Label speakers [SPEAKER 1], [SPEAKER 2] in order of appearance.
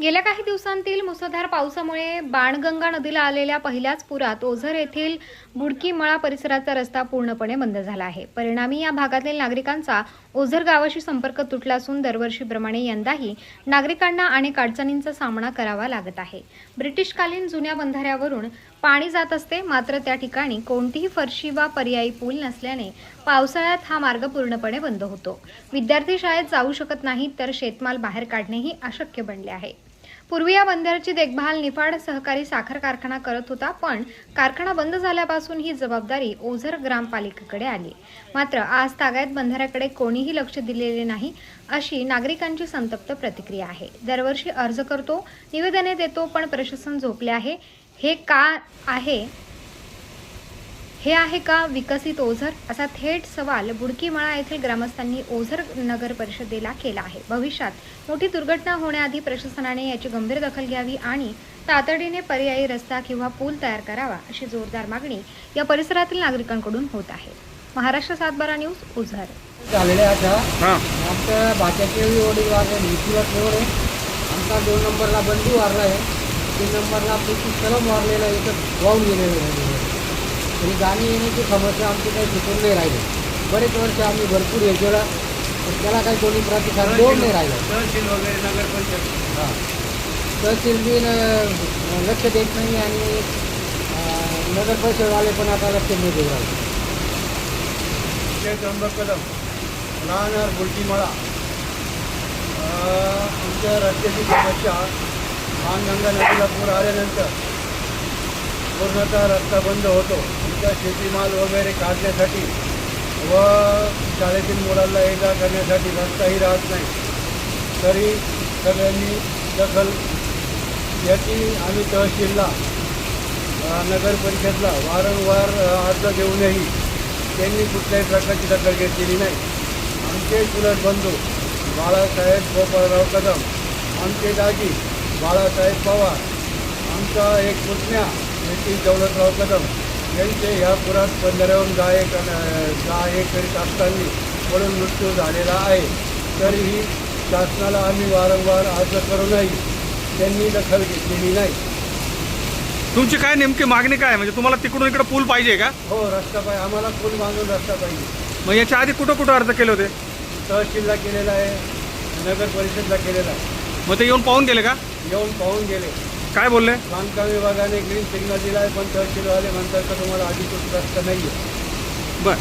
[SPEAKER 1] गेल्या काही दिवसांतील मुसळधार पावसामुळे बाणगंगा नदीला आलेल्या पहिल्याच पुरात ओझर येथील बुडकीमळा परिसराचा रस्ता पूर्णपणे बंद झाला आहे. परिणामी या भागातील नागरिकांचा ओझर गावाशी संपर्क तुटला असून दरवर्षीप्रमाणे यंदाही नागरिकांना अनेक अडचणींचा सामना करावा लागत आहे. ब्रिटिशकालीन जुन्या बंधाऱ्यावरून पाणी जात असते मात्र त्या ठिकाणी कोणतीही फरशी वा पर्यायी पूल नसल्याने पावसाळ्यात हा मार्ग पूर्णपणे बंद होतो. विद्यार्थी शाळेत जाऊ शकत नाहीत तर शेतमाल बाहेर काढणेही अशक्य बनले आहे. पूर्वी या बंदराची देखभाल निफाड सहकारी साखर कारखाना करत होता पण कारखाना बंद झाल्यापासून ही जबाबदारी ओझर ग्रामपालिकेकडे आली. मात्र आज तागायत बंधाऱ्याकडे कोणीही लक्ष दिलेले नाही अशी नागरिकांची संतप्त प्रतिक्रिया आहे. दरवर्षी अर्ज करतो निवेदने देतो पण प्रशासन झोपले आहे. हे का आहे? हे आहे का विकसित ओझर? असा थेट सवाल बुडकीमाळा येथील ग्रामस्थांनी ओझर नगर परिषदेला केला आहे. भविष्यात मोठी दुर्घटना होण्याआधी प्रशासनाने याची गंभीर दखल घ्यावी आणि तातडीने पर्यायी रस्ता किंवा पूल तयार करावा अशी जोरदार मागणी या परिसरातील नागरिकांकडून होत आहे. महाराष्ट्र सातबारा न्यूज ओझर.
[SPEAKER 2] झालेले आता
[SPEAKER 3] हां.
[SPEAKER 2] आमच्या भाच्याचे वडील वारले नीतीला ठेवले. आमचा दोन नंबरला बंधू वारला आहे. तीन नंबरला कलम वारलेला आहे इथं वाहून गेलेले आहे. तरी जाणी येण्याची समस्या आमची काही सुटून नाही राहिली. बरेच वर्ष आम्ही भरपूर हे केलं. त्याला काही कोणी प्रतिसाद देऊन नाही राहिलं.
[SPEAKER 3] तहसील वगैरे नगर पंचायत
[SPEAKER 2] हां. तहसील बी लक्ष देत नाही आणि नगर परिषदवाले पण आता लक्ष नाही देऊ राहिले.
[SPEAKER 3] अंबर कदम राहणार आमच्या रस्त्याची समस्या. मानगंगा नदीला पूर आल्यानंतर पूर्णतः रस्ता बंद होतो. आमच्या शेतीमाल वगैरे काढण्यासाठी व शाळेतील मुलांना ये जा करण्यासाठी रस्ताही राहत नाही. तरी सगळ्यांनी दखल याची आम्ही तहसीलला नगर परिषदला वारंवार अर्ज देऊनही त्यांनी कुठल्याही प्रकारची दखल घेतलेली नाही. आमचे चुलत बंधू बाळासाहेब गोपाळराव कदम आमचे दाजी बाळासाहेब पवार आमचा एक पुतण्या नितीन दौलतराव कदम यांचे ह्या पुरात बंधाऱ्यावरून दहा एक दहा एक करीत असताना पडून मृत्यू झालेला आहे. तरीही शासनाला आम्ही वारंवार अर्ज करूनही त्यांनी दखल घेतलेली नाही.
[SPEAKER 4] तुमची काय नेमकी मागणी काय? म्हणजे तुम्हाला तिकडून इकडे पूल पाहिजे का?
[SPEAKER 3] हो रस्ता पाहिजे. आम्हाला पूल बांधून रस्ता पाहिजे.
[SPEAKER 4] मग याच्या आधी कुठं कुठं अर्ज केले होते?
[SPEAKER 3] तहसीलला केलेला आहे नगर परिषदला केलेला आहे.
[SPEAKER 4] मग ते येऊन पाहून गेले का?
[SPEAKER 3] येऊन पाहून गेले.
[SPEAKER 4] काय बोलले?
[SPEAKER 3] बांधकाम विभागाने ग्रीन सिग्नल दिला आहे पण तहसीलवाले म्हणतात का तुम्हाला अधिकृत रस्ता नाही आहे
[SPEAKER 4] बर.